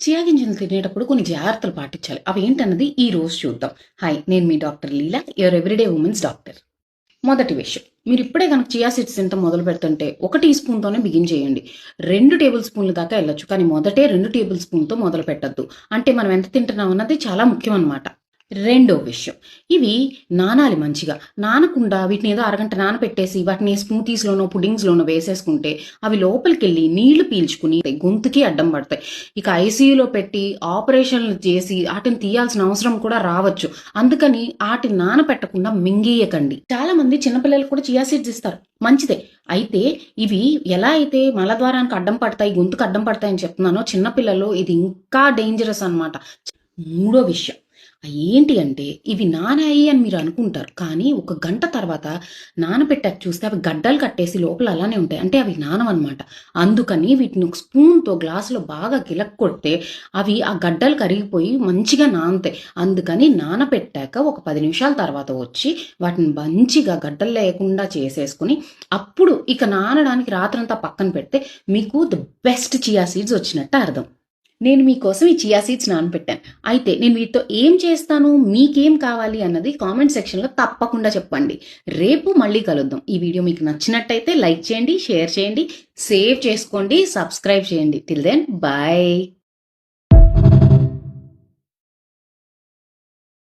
Chia గింజలు తినేటప్పుడు కొన్ని జాగ్రత్తలు పాటించాలి. అవి ఏంటన్నది ఈ రోజు చూద్దాం. హాయ్ నేను మీ doctor Leela your everyday women's doctor మొదటి విషయం మీరు ఇప్పుడే కనుక చియా సీడ్స్ తింటాం మొదలు పెడుతుంటే ఒక టీ స్పూన్తోనే బిగిన్ చేయండి. రెండు టేబుల్ స్పూన్ల దాకా వెళ్ళొచ్చు కానీ మొదటే రెండు టేబుల్ స్పూన్తో మొదలు పెట్టద్దు. అంటే మనం ఎంత తింటున్నాం అన్నది చాలా ముఖ్యం అన్నమాట రెండో విషయం. ఇవి నానాలి మంచిగా. నానకుండా వీటిని ఏదో అరగంట నానపెట్టేసి వాటిని స్మూతీస్లోనో పుడింగ్స్లోనో వేసేసుకుంటే అవి లోపలికి వెళ్ళి నీళ్ళు పీల్చుకుని గొంతుకి అడ్డం పడతాయి. ఇక ఐసీయూలో పెట్టి ఆపరేషన్లు చేసి వాటిని తీయాల్సిన అవసరం కూడా రావచ్చు. అందుకని వాటిని నానపెట్టకుండా మింగేయకండి. చాలా మంది చిన్నపిల్లలు కూడా చియా సీడ్స్ ఇస్తారు. మంచిదే. అయితే ఇవి ఎలా అయితే మలద్వారానికి అడ్డం పడతాయి గొంతుకు అడ్డం పడతాయని చెప్తున్నానో చిన్నపిల్లలు ఇది ఇంకా డేంజరస్ అన్నమాట. మూడో విషయం. ఏంటి అంటే ఇవి నానాయి అని మీరు అనుకుంటారు. కానీ ఒక గంట తర్వాత నానబెట్టాక చూస్తే అవి గడ్డలు కట్టేసి లోపల అలానే ఉంటాయి. అంటే అవి నానవన్నమాట. అందుకని వీటిని ఒక స్పూన్తో గ్లాసులో బాగా గిలక్ కొడితే అవి ఆ గడ్డలు కరిగిపోయి మంచిగా నానుతాయి. అందుకని నానబెట్టాక ఒక పది నిమిషాల తర్వాత వచ్చి వాటిని మంచిగా గడ్డలు లేకుండా చేసేసుకుని అప్పుడు ఇక నానడానికి రాత్రంతా పక్కన పెడితే మీకు ద బెస్ట్ చియా సీడ్స్ వచ్చినట్టు అర్థం. నేను మీకోసం ఈ చియా సీడ్స్ నానబెట్టాను. అయితే నేను వీటితో ఏం చేస్తాను మీకేం కావాలి అన్నది కామెంట్ సెక్షన్లో తప్పకుండా చెప్పండి. రేపు మళ్ళీ కలుద్దాం. ఈ వీడియో మీకు నచ్చినట్టయితే లైక్ చేయండి షేర్ చేయండి సేవ్ చేసుకోండి సబ్స్క్రైబ్ చేయండి. Till then bye